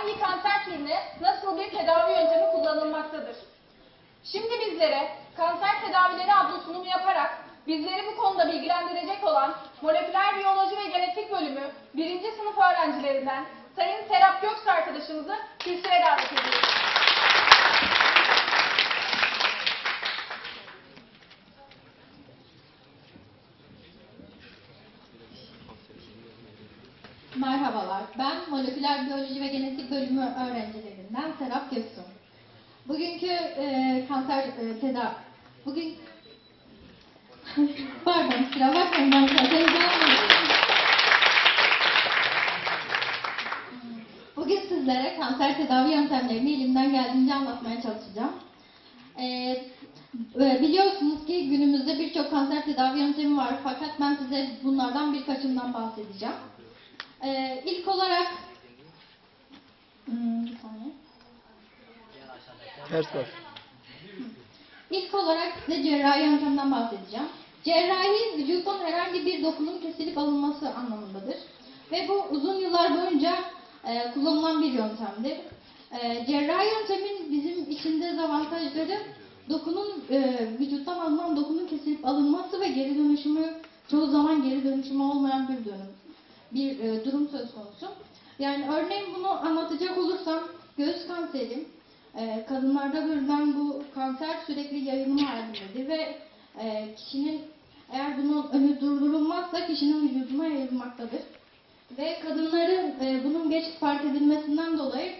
hangi kanser türüne nasıl bir tedavi yöntemi kullanılmaktadır? Şimdi bizlere kanser tedavileri adlı sunumu yaparak bizleri bu konuda bilgilendirecek olan moleküler biyoloji ve genetik bölümü birinci sınıf öğrencilerinden Sayın Serap Göks arkadaşımızı kürsüye davet ediyoruz. Merhabalar, ben Moleküler Biyoloji ve Genetik Bölümü öğrencilerinden Serap Göksun. Bugünkü e, kanser e, tedavi... Bugün... Pardon, kusura bakmayın ben heyecanlıyım. Bugün sizlere kanser tedavi yöntemlerini elimden geldiğince anlatmaya çalışacağım. Ee, e, biliyorsunuz ki günümüzde birçok kanser tedavi yöntemi var fakat ben size bunlardan birkaçından bahsedeceğim. Ee, ilk olarak Hmm, bir saniye. Ters bas. İlk olarak size cerrahi yöntemden bahsedeceğim. Cerrahi vücuttan herhangi bir dokunun kesilip alınması anlamındadır. Ve bu uzun yıllar boyunca e, kullanılan bir yöntemdir. E, cerrahi yöntemin bizim için dezavantajları dokunun e, vücuttan alınan dokunun kesilip alınması ve geri dönüşümü çoğu zaman geri dönüşümü olmayan bir dönüm bir e, durum söz konusu. Yani örneğin bunu anlatacak olursam göğüs kanseri e, kadınlarda görülen bu kanser sürekli yayılma halindedir ve e, kişinin eğer bunun önü durdurulmazsa kişinin vücuduna yayılmaktadır. Ve kadınların e, bunun geç fark edilmesinden dolayı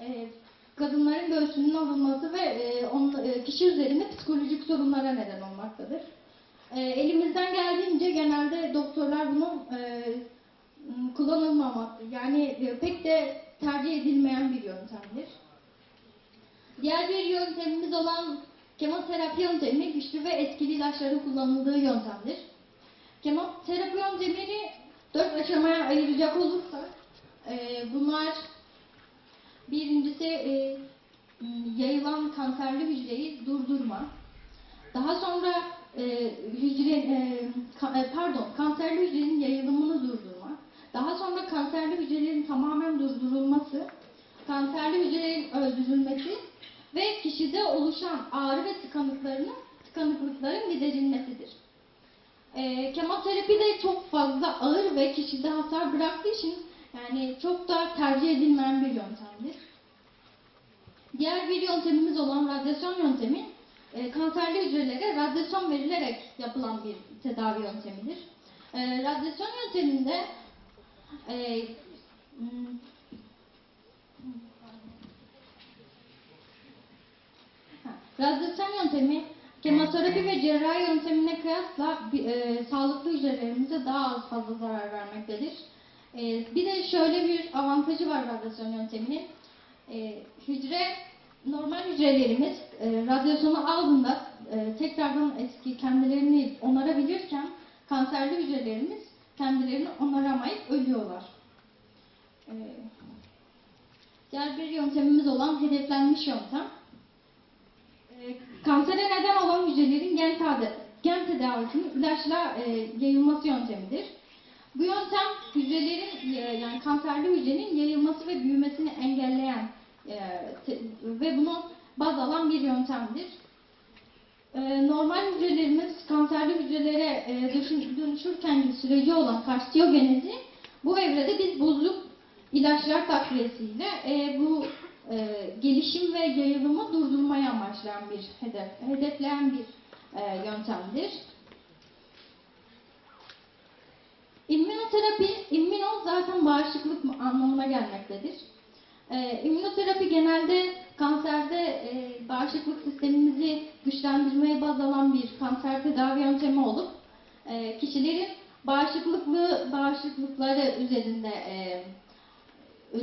e, kadınların göğsünün alınması ve e, on, e, kişi üzerinde psikolojik sorunlara neden olmaktadır. E, elimizden geldiğince genelde doktorlar bunu e, m, kullanılmamakta. Yani e, pek de tercih edilmeyen bir yöntemdir. Diğer bir yöntemimiz olan kemoterapi yöntemi güçlü ve etkili ilaçların kullanıldığı yöntemdir. Kemoterapi yöntemini dört aşamaya ayıracak olursak e, bunlar birincisi e, yayılan kanserli hücreyi durdurma. Daha sonra e, hücre e, e, pardon kanserli hücrenin yayılımını durdurma. Daha sonra kanserli hücrelerin tamamen durdurulması, kanserli hücrelerin öldürülmesi ve kişide oluşan ağrı ve tıkanıklarının tıkanıklıkların giderilmesidir. E, kemoterapi de çok fazla ağır ve kişide hasar bıraktığı için yani çok da tercih edilmeyen bir yöntemdir. Diğer bir yöntemimiz olan radyasyon yöntemi e, kanserli hücrelere radyasyon verilerek yapılan bir tedavi yöntemidir. E, radyasyon yönteminde e, hmm, ha, radyasyon yöntemi kemoterapi ve cerrahi yöntemine kıyasla e, sağlıklı hücrelerimize daha az fazla zarar vermektedir. E, bir de şöyle bir avantajı var radyasyon yönteminin. E, hücre normal hücrelerimiz e, radyasyonu aldığında e, tekrardan eski kendilerini onarabilirken kanserli hücrelerimiz kendilerini onaramayıp ölüyorlar. E, diğer bir yöntemimiz olan hedeflenmiş yöntem. E, kansere neden olan hücrelerin gen, tedavi, gen tedavisinin ilaçla e, yayılması yöntemidir. Bu yöntem hücrelerin e, yani kanserli hücrenin yayılması ve büyümesini engelleyen e, ve bunu baz alan bir yöntemdir. E, normal hücrelerimiz kanserli hücrelere e, dönüşüm- dönüşürkenki süreci olan karsiyogenezi bu evrede biz bozuk ilaçlar takviyesiyle e, bu e, gelişim ve yayılımı durdurmayı amaçlayan bir hedef, hedefleyen bir yöntemdir. İmmünoterapi, immüno zaten bağışıklık anlamına gelmektedir. Ee, immünoterapi genelde kanserde e, bağışıklık sistemimizi güçlendirmeye baz alan bir kanser tedavi yöntemi olup e, kişilerin bağışıklıklı bağışıklıkları üzerinde e,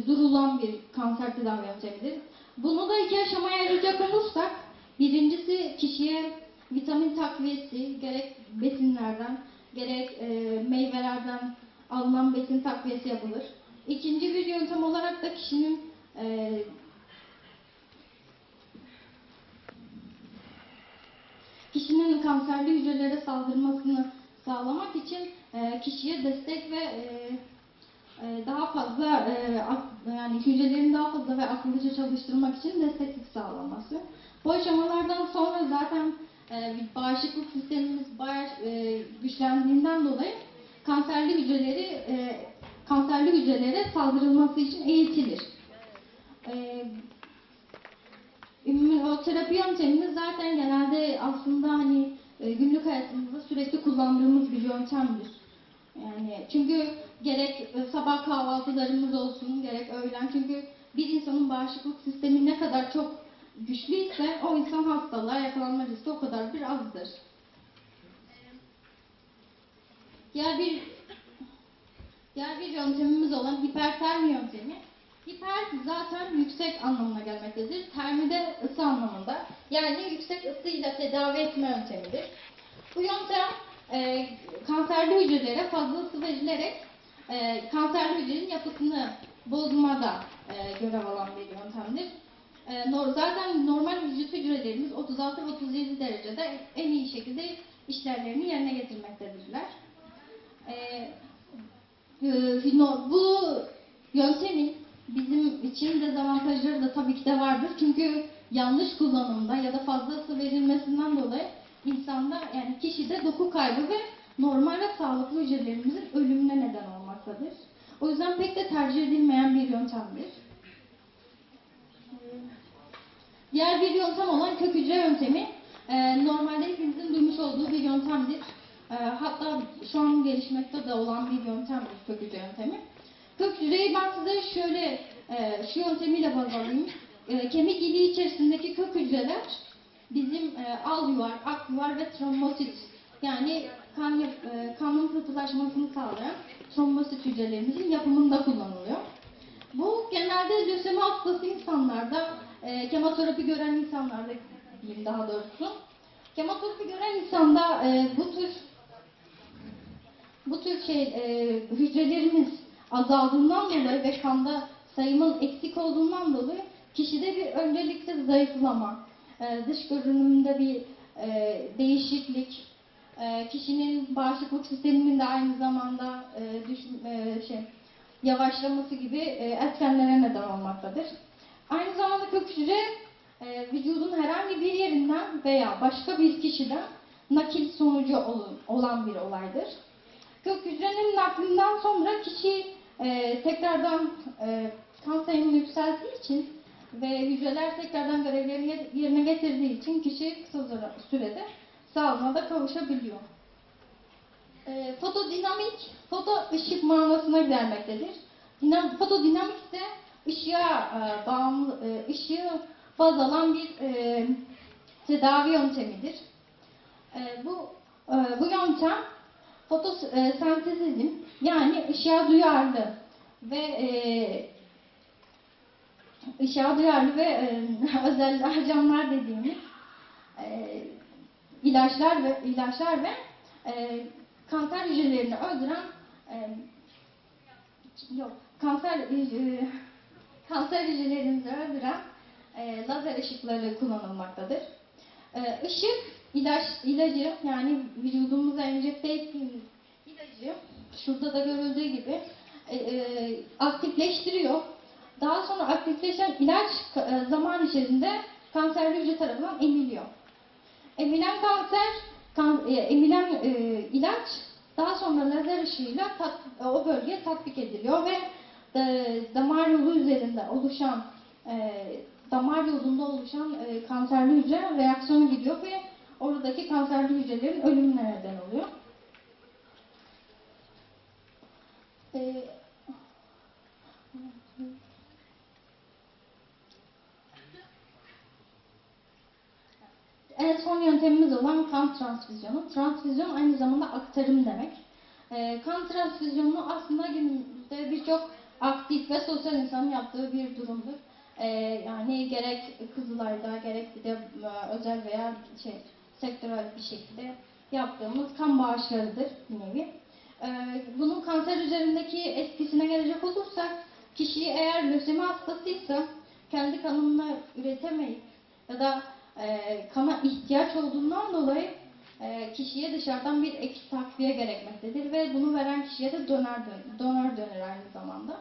durulan bir kanser tedavi yöntemidir. Bunu da iki aşamaya ayıracak olursak birincisi kişiye vitamin takviyesi gerek besinlerden gerek e, meyvelerden alınan besin takviyesi yapılır. İkinci bir yöntem olarak da kişinin e, kişinin kanserli hücrelere saldırmasını sağlamak için e, kişiye destek ve e, e, daha fazla e, yani hücrelerin daha fazla ve akıllıca çalıştırmak için desteklik sağlanması. Bu aşamalardan sonra zaten e, bağışıklık sistemimiz bayağı güçlendiğinden dolayı kanserli hücreleri kanserli hücrelere saldırılması için eğitilir. İmmünoterapi yöntemimiz zaten genelde aslında hani e, günlük hayatımızda sürekli kullandığımız bir yöntemdir. Yani çünkü gerek e, sabah kahvaltılarımız olsun, gerek öğlen çünkü bir insanın bağışıklık sistemi ne kadar çok güçlüyse o insan hastalığa yakalanma riski o kadar bir azdır. Diğer bir Diğer bir yöntemimiz olan hipertermi yöntemi. Hiper zaten yüksek anlamına gelmektedir. Termi de ısı anlamında. Yani yüksek ısıyla tedavi etme yöntemidir. Bu yöntem e, kanserli hücrelere fazla ısı verilerek e, kanserli hücrenin yapısını bozmada e, görev alan bir yöntemdir. E, nor- zaten normal vücut hücrelerimiz 36-37 derecede en iyi şekilde işlevlerini yerine getirmektedirler. E, hino- bu yöntemin bizim için dezavantajları da tabii ki de vardır. Çünkü yanlış kullanımda ya da fazla ısı verilmesinden dolayı insanda yani kişide doku kaybı ve normal ve sağlıklı hücrelerimizin ölümüne neden olmaktadır. O yüzden pek de tercih edilmeyen bir yöntemdir. Diğer bir yöntem olan kök hücre yöntemi e, normalde hepimizin duymuş olduğu bir yöntemdir. E, hatta şu an gelişmekte de olan bir yöntemdir kök hücre yöntemi. Kök hücreyi ben şöyle e, şu yöntemiyle baz. E, kemik iliği içerisindeki kök hücreler bizim e, al yuvar, ak yuvar ve trombosit yani kan, e, kanın pıhtılaşmasını sağlayan trombosit hücrelerimizin yapımında kullanılıyor. Bu genelde lösemi hastası insanlarda, e, kemoterapi gören insanlarda diyeyim daha doğrusu. Kemoterapi gören insanda e, bu tür bu tür şey e, hücrelerimiz azaldığından dolayı ve kanda sayımın eksik olduğundan dolayı kişide bir öncelikle zayıflama, e, dış görünümünde bir e, değişiklik, e, kişinin bağışıklık sisteminin de aynı zamanda e, düş, e, şey yavaşlaması gibi e, etkenlere neden olmaktadır. Aynı zamanda kök hücre e, vücudun herhangi bir yerinden veya başka bir kişiden nakil sonucu olan bir olaydır. Kök hücrenin naklinden sonra kişi e, tekrardan e, kan sayımı yükseldiği için ve hücreler tekrardan görevlerini ye- yerine getirdiği için kişi kısa sürede sağlığına da kavuşabiliyor. E, fotodinamik, foto ışık manasına gelmektedir. Dinam, fotodinamik ise ışığa e, bağımlı, e, ışığı baz alan bir e, tedavi yöntemidir. E, bu e, bu yöntem fotosentezizm yani ışığa duyarlı ve e, ışığa duyarlı ve e, özel ajanlar dediğimiz e, ilaçlar ve ilaçlar ve e, kanser hücrelerini öldüren e, yok kanser e, kanser hücrelerimizi öldüren e, lazer ışıkları kullanılmaktadır. E, ışık ilaç ilacı yani vücudumuza enjekte ettiğimiz ilacı şurada da görüldüğü gibi e, e, aktifleştiriyor. Daha sonra aktifleşen ilaç e, zaman içerisinde kanserli hücre tarafından emiliyor. Emilen kanser, kan, e, emilen e, ilaç daha sonra lazer ışığıyla tat, e, o bölgeye tatbik ediliyor ve e, damar yolu üzerinde oluşan e, damar yolunda oluşan e, kanserli hücre reaksiyona gidiyor ve oradaki kanserli hücrelerin ölümüne neden oluyor. E, En son yöntemimiz olan kan transfüzyonu. Transfüzyon aynı zamanda aktarım demek. Ee, kan transfüzyonu aslında günümüzde birçok aktif ve sosyal insanın yaptığı bir durumdur. Ee, yani gerek Kızılay'da gerek bir de e, özel veya şey sektörel bir şekilde yaptığımız kan bağışlarıdır bir nevi. Ee, bunun kanser üzerindeki etkisine gelecek olursak kişi eğer lösemi hastasıysa kendi kanını üretemeyip ya da e, kana ihtiyaç olduğundan dolayı e, kişiye dışarıdan bir ek takviye gerekmektedir ve bunu veren kişiye de donör, dön- donör döner aynı zamanda.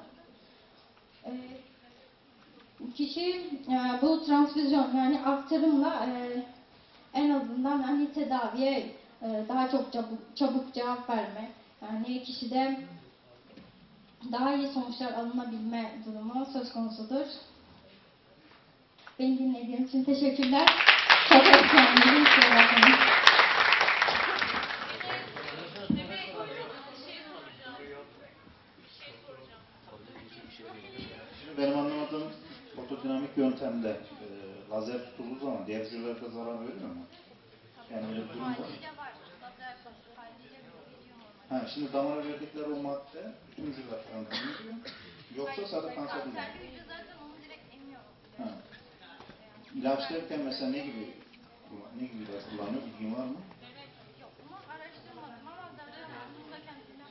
E, kişi e, bu transfüzyon yani aktarımla e, en azından hani tedaviye e, daha çok çabuk, çabuk cevap verme yani kişide daha iyi sonuçlar alınabilme durumu söz konusudur. Beni dinlediğiniz için teşekkürler. Çok önemli benim anlamadığım fotodinamik yöntemde e, lazer tutulduğu zaman diğer hücrelerde zarar veriyor mu? Yani öyle bir durum var. Ha, şimdi damara verdikleri o madde bütün hücreler tarafından ediyor. Yoksa sadece kanser emiyor. Ha. İlaç derken mesela ne gibi ne gibi ilaç kullanıyor? Bilgin var mı?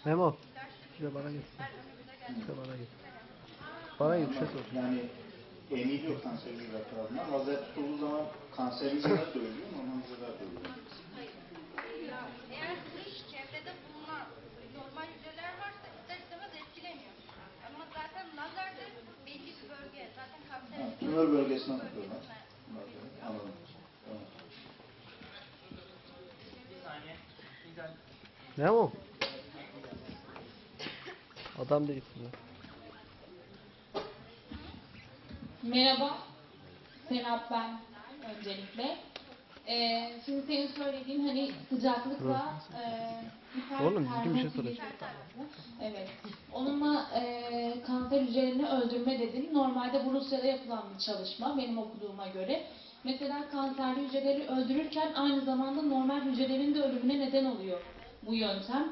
Memo. Şuraya bana git. Şuraya bana git. Bana git şey sor. Yani emiliyor kanser hücreler tarafından. Lazer tutulduğu zaman kanser hücreler de ölüyor, normal hücreler de ölüyor. Eğer dış çevrede bulunan normal hücreler varsa ister istemez etkilemiyor. Ama zaten lazerde belli bir bölge. Zaten kanser Ha, tümör bölgesine tutuyorlar. Anladım. Tamam. Memo. Adam değilsin Merhaba. Serap ben öncelikle. Ee, şimdi senin söylediğin hani sıcaklıkla e, Oğlum, düzgün bir şey termofilizm söyle. tarzı. Evet. Onunla e, kanser hücrelerini öldürme dedin. Normalde bu Rusya'da yapılan bir çalışma benim okuduğuma göre. Mesela kanserli hücreleri öldürürken aynı zamanda normal hücrelerin de ölümüne neden oluyor bu yöntem.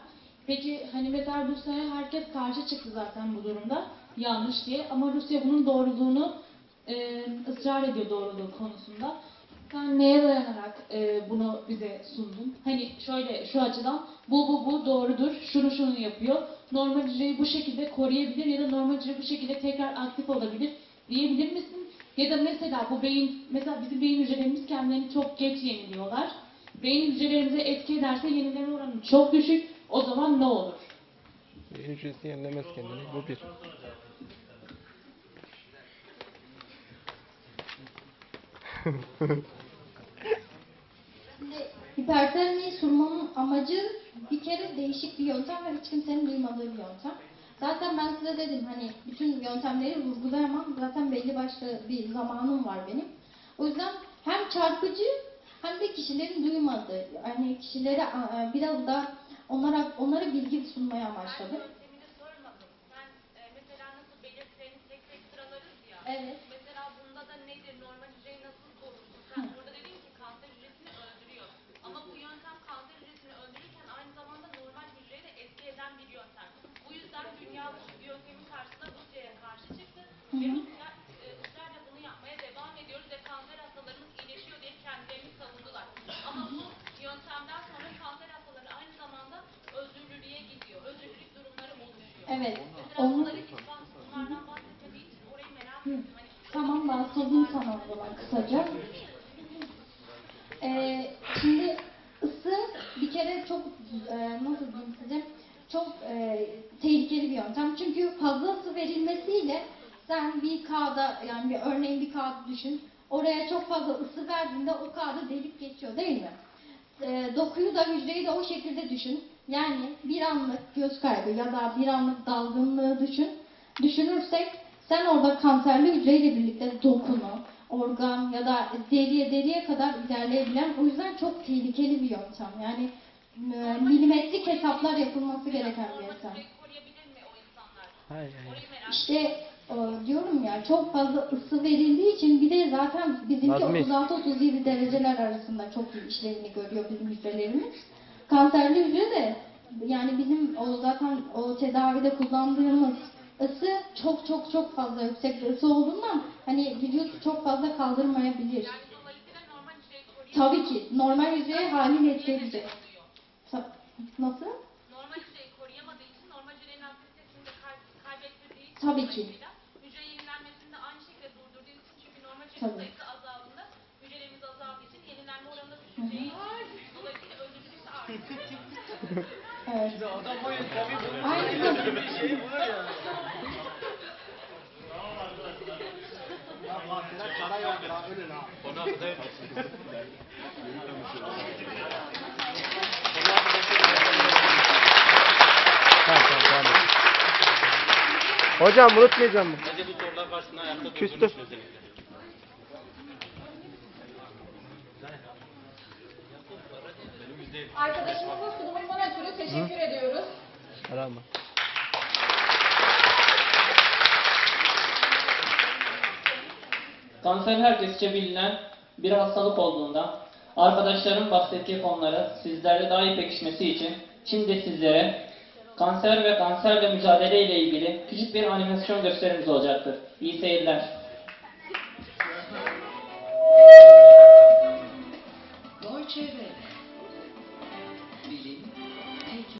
Peki hani mesela Rusya'ya herkes karşı çıktı zaten bu durumda yanlış diye ama Rusya bunun doğruluğunu e, ısrar ediyor doğruluğu konusunda. Sen neye dayanarak e, bunu bize sundun? Hani şöyle şu açıdan bu bu bu doğrudur, şunu şunu yapıyor. Normal hücreyi bu şekilde koruyabilir ya da normal hücre bu şekilde tekrar aktif olabilir diyebilir misin? Ya da mesela bu beyin, mesela bizim beyin hücrelerimiz kendilerini çok geç yeniliyorlar. Beyin hücrelerimize etki ederse yenileme oranı çok düşük. O zaman ne olur? Beyin hücresi yenilemez kendini. Bu bir. Şimdi hipertermiyi sunmanın amacı bir kere değişik bir yöntem ve hiç kimsenin duymadığı bir yöntem. Zaten ben size dedim hani bütün yöntemleri vurgulayamam. Zaten belli başlı bir zamanım var benim. O yüzden hem çarpıcı hem de kişilerin duymadığı, hani kişilere e, biraz da onlara onlara bilgi sunmaya amaçladım. E, mesela nasıl belirtilerini tek tek sıralarız ya. Evet. Mesela bunda da nedir? Normal hücreyi nasıl korursun? Sen burada dedin ki kanser hücresini öldürüyor. Ama bu yöntem kanser hücresini öldürürken aynı zamanda normal hücreyi de etki eden bir yöntem. Bu dünya bu yöntemin karşısında Rusya'ya karşı çıktı. Ve Rusya e, ısrarla bunu yapmaya devam ediyoruz ve kanser hastalarımız iyileşiyor diye kendilerini savundular. Ama bu yöntemden sonra kanser hastaları aynı zamanda özürlülüğe gidiyor. Özürlülük durumları oluşuyor. Evet. Mesela Onu bunları hiç bak- bunlardan bahsetmediği için orayı merak ettim. Hani Tamam bahsedeyim sana o zaman kısaca. Ee, şimdi ısı bir kere çok e, nasıl diyeyim size çok e, tehlikeli bir yöntem. Çünkü fazla ısı verilmesiyle sen bir kağıda yani bir örneğin bir kağıt düşün. Oraya çok fazla ısı verdiğinde o kağıdı delip geçiyor değil mi? E, dokuyu da hücreyi de o şekilde düşün. Yani bir anlık göz kaybı ya da bir anlık dalgınlığı düşün. Düşünürsek sen orada kanserli hücreyle birlikte dokunu, organ ya da deriye deriye kadar ilerleyebilen o yüzden çok tehlikeli bir yöntem. Yani e, milimetrik hesaplar yapılması gereken bir yöntem. hücreyi koruyabilir mi o insanlar? Hayır hayır. İşte e, diyorum ya çok fazla ısı verildiği için bir de zaten bizimki Nazmi. 36-37 dereceler arasında çok iyi işlevini görüyor bizim hücrelerimiz. Kanserli hücre de yani bizim o zaten o tedavide kullandığımız ısı çok çok çok fazla yüksek bir ısı olduğundan hani vücut çok fazla kaldırmayabilir. Tabii ki normal hücreye haliyle etki edecek. Ta- Nasıl? Normal hücreyi koruyamadığı için normal hücrenin aktivitesini de kay- kaybettirdiği için Tabii ki. hücre yenilenmesini de aynı şekilde durdurduğu için çünkü normal hücre Tabii. sayısı azaldığında hücrelerimiz azaldığı için yenilenme oranı da düşeceği dolayısıyla öldürücü Evet. Aynı zamanda Tamam tamam tamam. Hocam unutmayacağım? Bence bu sorular karşısında ayakta Küstü. durdurmuş özellikle. Arkadaşımızın sunumundan ötürü teşekkür ediyoruz. Arama. Kanser herkesçe bilinen bir hastalık olduğundan arkadaşlarım bahsettiği konuları sizlerle daha iyi pekişmesi için şimdi sizlere kanser ve kanserle mücadele ile ilgili küçük bir animasyon gösterimiz olacaktır. İyi seyirler. Welle.